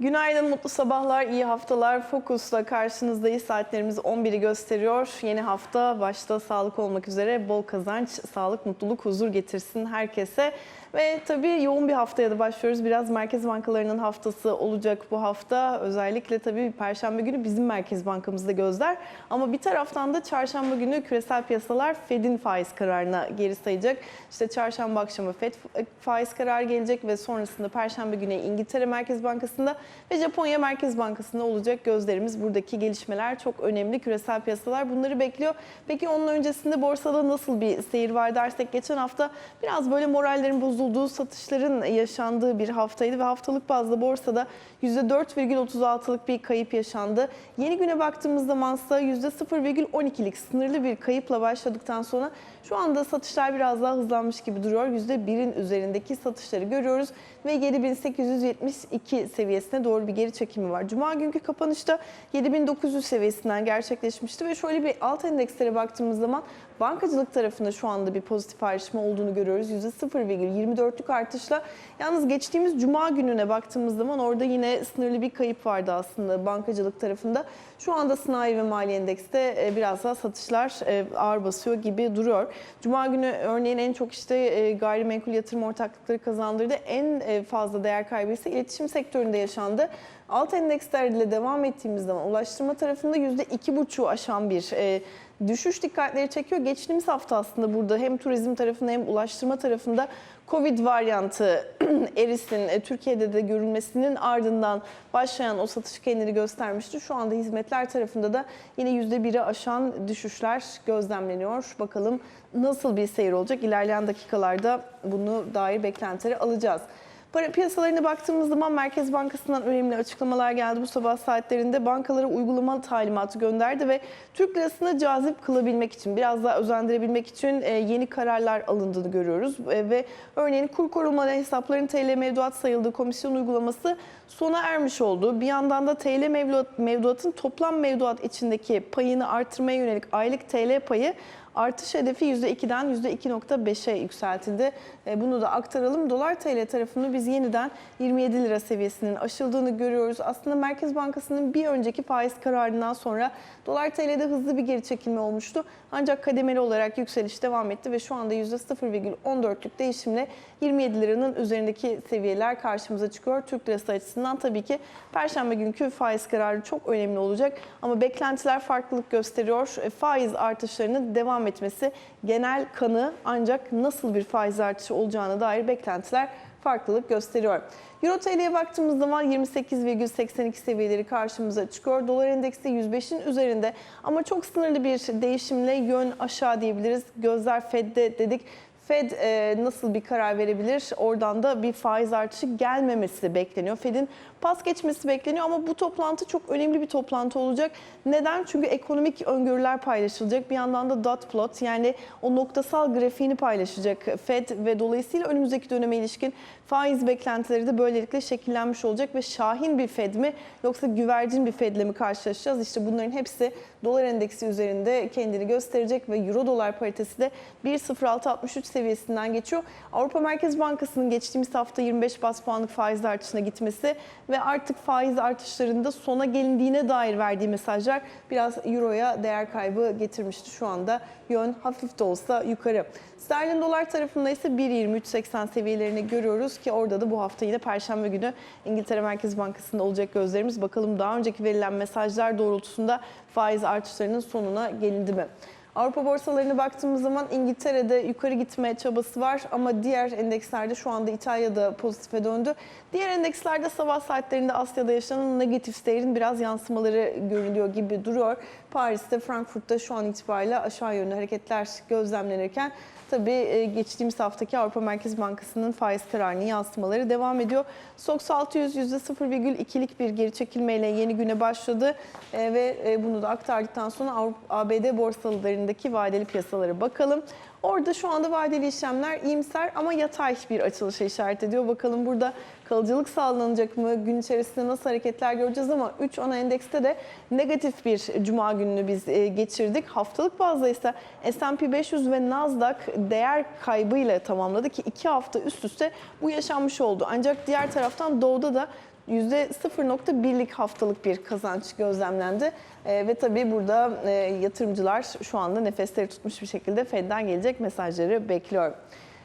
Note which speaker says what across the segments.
Speaker 1: Günaydın, mutlu sabahlar, iyi haftalar. Fokus'la karşınızdayız. Saatlerimiz 11'i gösteriyor. Yeni hafta başta sağlık olmak üzere bol kazanç, sağlık, mutluluk, huzur getirsin herkese. Ve tabii yoğun bir haftaya da başlıyoruz. Biraz merkez bankalarının haftası olacak bu hafta. Özellikle tabii Perşembe günü bizim Merkez Bankamızda gözler. Ama bir taraftan da Çarşamba günü küresel piyasalar Fed'in faiz kararına geri sayacak. İşte Çarşamba akşamı Fed faiz kararı gelecek ve sonrasında Perşembe günü İngiltere Merkez Bankası'nda ve Japonya Merkez Bankası'nda olacak gözlerimiz. Buradaki gelişmeler çok önemli. Küresel piyasalar bunları bekliyor. Peki onun öncesinde borsada nasıl bir seyir var dersek geçen hafta biraz böyle morallerin bozulduğu, satışların yaşandığı bir haftaydı ve haftalık bazda borsada %4,36'lık bir kayıp yaşandı. Yeni güne baktığımız zaman ise %0,12'lik sınırlı bir kayıpla başladıktan sonra şu anda satışlar biraz daha hızlanmış gibi duruyor. %1'in üzerindeki satışları görüyoruz ve 7872 seviyesine doğru bir geri çekimi var. Cuma günkü kapanışta 7900 seviyesinden gerçekleşmişti ve şöyle bir alt endekslere baktığımız zaman bankacılık tarafında şu anda bir pozitif ayrışma olduğunu görüyoruz. %0,24'lük artışla. Yalnız geçtiğimiz cuma gününe baktığımız zaman orada yine sınırlı bir kayıp vardı aslında bankacılık tarafında. Şu anda sanayi ve mali endekste e, biraz daha satışlar e, ağır basıyor gibi duruyor. Cuma günü örneğin en çok işte e, gayrimenkul yatırım ortaklıkları kazandırdı. En fazla değer kaybı ise iletişim sektöründe yaşandı. Alt endekslerle devam ettiğimiz zaman ulaştırma tarafında %2,5'u aşan bir e, düşüş dikkatleri çekiyor. Geçtiğimiz hafta aslında burada hem turizm tarafında hem ulaştırma tarafında Covid varyantı erisin e, Türkiye'de de görülmesinin ardından başlayan o satış kendini göstermişti. Şu anda hizmetler tarafında da yine %1'i aşan düşüşler gözlemleniyor. Bakalım nasıl bir seyir olacak? İlerleyen dakikalarda bunu dair beklentileri alacağız. Para piyasalarına baktığımız zaman Merkez Bankası'ndan önemli açıklamalar geldi. Bu sabah saatlerinde bankalara uygulamalı talimatı gönderdi ve Türk lirasını cazip kılabilmek için, biraz daha özendirebilmek için e, yeni kararlar alındığını görüyoruz. E, Ve örneğin kur korumalı hesapların TL mevduat sayıldığı komisyon uygulaması sona ermiş oldu. Bir yandan da TL mevduat, mevduatın toplam mevduat içindeki payını artırmaya yönelik aylık TL payı Artış hedefi %2'den %2.5'e yükseltildi. E, Bunu da aktaralım. Dolar TL tarafını biz yeniden 27 lira seviyesinin aşıldığını görüyoruz. Aslında Merkez Bankası'nın bir önceki faiz kararından sonra dolar TL'de hızlı bir geri çekilme olmuştu. Ancak kademeli olarak yükseliş devam etti ve şu anda %0,14'lük değişimle 27 liranın üzerindeki seviyeler karşımıza çıkıyor. Türk lirası açısından tabii ki Perşembe günkü faiz kararı çok önemli olacak. Ama beklentiler farklılık gösteriyor. E, Faiz artışlarının devam etmesi genel kanı ancak nasıl bir faiz artışı olacağına dair beklentiler farklılık gösteriyor. Euro TL'ye baktığımız zaman 28,82 seviyeleri karşımıza çıkıyor. Dolar endeksi 105'in üzerinde ama çok sınırlı bir değişimle yön aşağı diyebiliriz. Gözler Fed'de dedik. Fed e, nasıl bir karar verebilir? Oradan da bir faiz artışı gelmemesi bekleniyor. Fed'in pas geçmesi bekleniyor ama bu toplantı çok önemli bir toplantı olacak. Neden? Çünkü ekonomik öngörüler paylaşılacak. Bir yandan da dot plot yani o noktasal grafiğini paylaşacak Fed ve dolayısıyla önümüzdeki döneme ilişkin faiz beklentileri de böylelikle şekillenmiş olacak ve şahin bir Fed mi yoksa güvercin bir Fed'le mi karşılaşacağız? İşte bunların hepsi dolar endeksi üzerinde kendini gösterecek ve euro dolar paritesi de 1.0663 seviyesinden geçiyor. Avrupa Merkez Bankası'nın geçtiğimiz hafta 25 bas puanlık faiz artışına gitmesi ve artık faiz artışlarında sona gelindiğine dair verdiği mesajlar biraz euroya değer kaybı getirmişti. Şu anda yön hafif de olsa yukarı. Sterlin dolar tarafında ise 1.2380 seviyelerini görüyoruz ki orada da bu hafta yine Perşembe günü İngiltere Merkez Bankası'nda olacak gözlerimiz. Bakalım daha önceki verilen mesajlar doğrultusunda faiz artışlarının sonuna gelindi mi? Avrupa borsalarına baktığımız zaman İngiltere'de yukarı gitme çabası var ama diğer endekslerde şu anda İtalya'da pozitife döndü. Diğer endekslerde sabah saatlerinde Asya'da yaşanan negatif seyrin biraz yansımaları görülüyor gibi duruyor. Paris'te, Frankfurt'ta şu an itibariyle aşağı yönlü hareketler gözlemlenirken Tabii e, geçtiğimiz haftaki Avrupa Merkez Bankası'nın faiz kararının yansımaları devam ediyor. SOX 600 %0,2'lik bir geri çekilmeyle yeni güne başladı E, ve e, bunu da aktardıktan sonra ABD borsalarındaki vadeli piyasalara bakalım. Orada şu anda vadeli işlemler iyimser ama yatay bir açılışa işaret ediyor. Bakalım burada kalıcılık sağlanacak mı? Gün içerisinde nasıl hareketler göreceğiz ama 3 ana endekste de negatif bir cuma gününü biz e, geçirdik. Haftalık bazda ise S&P 500 ve Nasdaq değer kaybıyla tamamladı ki 2 hafta üst üste bu yaşanmış oldu. Ancak diğer taraftan doğuda da %0.1'lik haftalık bir kazanç gözlemlendi. E, ve tabii burada e, yatırımcılar şu anda nefesleri tutmuş bir şekilde Fed'den gelecek mesajları bekliyor.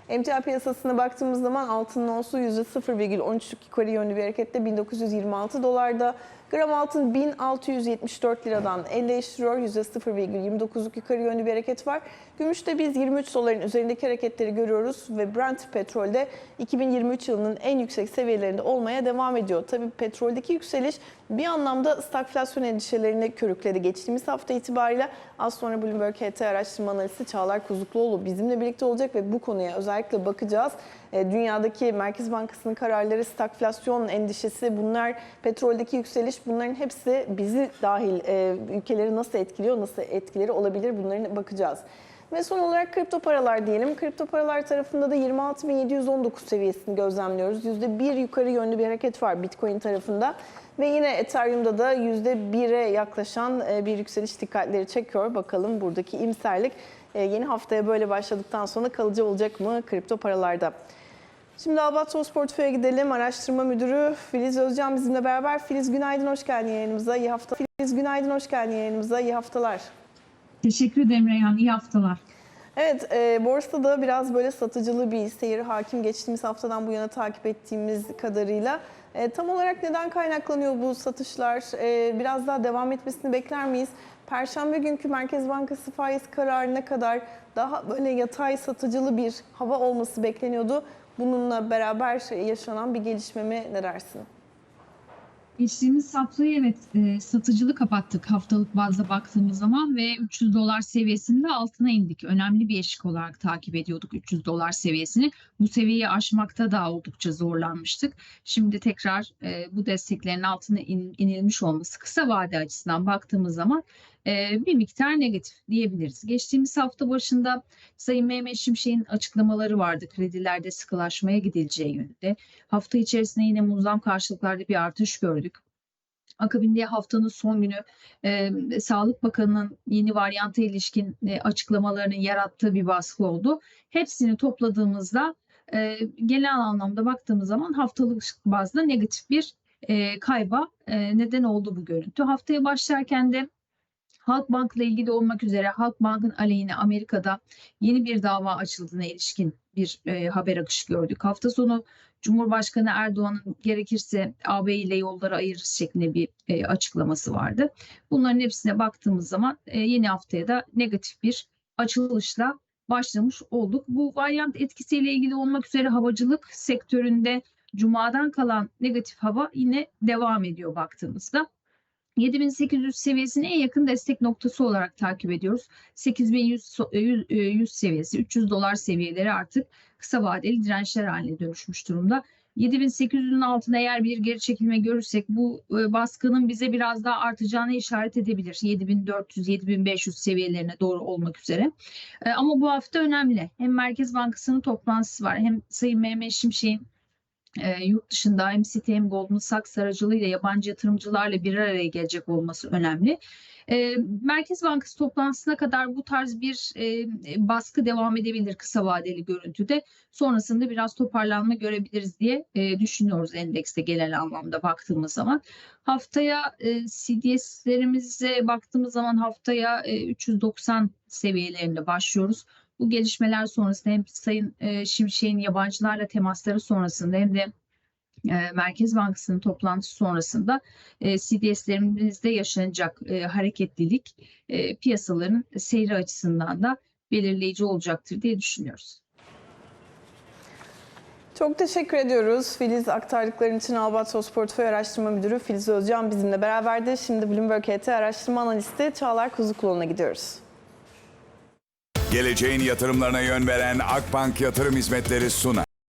Speaker 1: Emtia piyasasına baktığımız zaman altının onsu %0,13'lük yukarı yönlü bir hareketle 1926 dolarda. Gram altın 1674 liradan elleştiriyor. %0,29'luk yukarı yönlü bir hareket var. Gümüşte biz 23 doların üzerindeki hareketleri görüyoruz ve Brent petrolde 2023 yılının en yüksek seviyelerinde olmaya devam ediyor. Tabii petroldeki yükseliş bir anlamda stagflasyon endişelerini körükledi. Geçtiğimiz hafta itibariyle az sonra Bloomberg HT araştırma analisti Çağlar Kuzukluoğlu bizimle birlikte olacak ve bu konuya özellikle bakacağız. E, Dünyadaki Merkez Bankası'nın kararları, stagflasyon endişesi, bunlar petroldeki yükseliş bunların hepsi bizi dahil e, ülkeleri nasıl etkiliyor, nasıl etkileri olabilir bunların bakacağız. Ve son olarak kripto paralar diyelim. Kripto paralar tarafında da 26.719 seviyesini gözlemliyoruz. %1 yukarı yönlü bir hareket var Bitcoin tarafında. Ve yine Ethereum'da da %1'e yaklaşan e, bir yükseliş dikkatleri çekiyor. Bakalım buradaki imserlik e, yeni haftaya böyle başladıktan sonra kalıcı olacak mı kripto paralarda? Şimdi Albatros Portföy'e gidelim. Araştırma Müdürü Filiz Özcan bizimle beraber. Filiz günaydın, hoş geldin yayınımıza. İyi hafta. Filiz günaydın, hoş geldin yayınımıza. İyi haftalar.
Speaker 2: Teşekkür ederim Reyhan. İyi haftalar.
Speaker 1: Evet, e, borsada biraz böyle satıcılı bir seyir hakim geçtiğimiz haftadan bu yana takip ettiğimiz kadarıyla. E, tam olarak neden kaynaklanıyor bu satışlar? E, biraz daha devam etmesini bekler miyiz? Perşembe günkü Merkez Bankası faiz kararına kadar daha böyle yatay satıcılı bir hava olması bekleniyordu. Bununla beraber yaşanan bir gelişme mi ne dersin?
Speaker 2: Geçtiğimiz haftayı evet e, satıcılı kapattık haftalık bazda baktığımız zaman ve 300 dolar seviyesinde altına indik. Önemli bir eşik olarak takip ediyorduk 300 dolar seviyesini. Bu seviyeyi aşmakta da oldukça zorlanmıştık. Şimdi tekrar e, bu desteklerin altına in- inilmiş olması kısa vade açısından baktığımız zaman e, bir miktar negatif diyebiliriz. Geçtiğimiz hafta başında Sayın Mehmet Şimşek'in açıklamaları vardı kredilerde sıkılaşmaya gidileceği yönünde. Hafta içerisinde yine muzlam karşılıklarda bir artış gördük. Akabinde haftanın son günü e, Sağlık Bakanı'nın yeni varyanta ilişkin e, açıklamalarının yarattığı bir baskı oldu. Hepsini topladığımızda e, genel anlamda baktığımız zaman haftalık bazda negatif bir e, kayba e, neden oldu bu görüntü. Haftaya başlarken de Halkbank'la ilgili olmak üzere Halkbank'ın aleyhine Amerika'da yeni bir dava açıldığına ilişkin bir e, haber akışı gördük. Hafta sonu Cumhurbaşkanı Erdoğan'ın gerekirse AB ile yolları ayırırız şeklinde bir e, açıklaması vardı. Bunların hepsine baktığımız zaman e, yeni haftaya da negatif bir açılışla başlamış olduk. Bu varyant etkisiyle ilgili olmak üzere havacılık sektöründe Cuma'dan kalan negatif hava yine devam ediyor baktığımızda. 7800 seviyesini en yakın destek noktası olarak takip ediyoruz. 8100 so- e, 100, e, 100 seviyesi, 300 dolar seviyeleri artık kısa vadeli dirençler haline dönüşmüş durumda. 7800'ün altına eğer bir geri çekilme görürsek bu e, baskının bize biraz daha artacağını işaret edebilir. 7400-7500 seviyelerine doğru olmak üzere. E, Ama bu hafta önemli. Hem Merkez Bankası'nın toplantısı var hem Sayın Mehmet Şimşek'in e, yurt dışında hem Citi hem Goldman Sachs aracılığıyla yabancı yatırımcılarla bir araya gelecek olması önemli. E, Merkez Bankası toplantısına kadar bu tarz bir e, baskı devam edebilir kısa vadeli görüntüde. Sonrasında biraz toparlanma görebiliriz diye e, düşünüyoruz endekste genel anlamda baktığımız zaman. Haftaya e, CDS'lerimize baktığımız zaman haftaya e, 390 seviyelerinde başlıyoruz. Bu gelişmeler sonrasında hem Sayın e, Şimşek'in yabancılarla temasları sonrasında hem de e, Merkez Bankası'nın toplantısı sonrasında e, CDS'lerimizde yaşanacak e, hareketlilik e, piyasaların seyri açısından da belirleyici olacaktır diye düşünüyoruz.
Speaker 1: Çok teşekkür ediyoruz Filiz aktardıkların için Albatros Portföy Araştırma Müdürü Filiz Özcan bizimle beraberdi. Şimdi Bloomberg HT Araştırma Analisti Çağlar Kuzukluoğlu'na gidiyoruz.
Speaker 3: Geleceğin yatırımlarına yön veren Akbank Yatırım Hizmetleri sunar.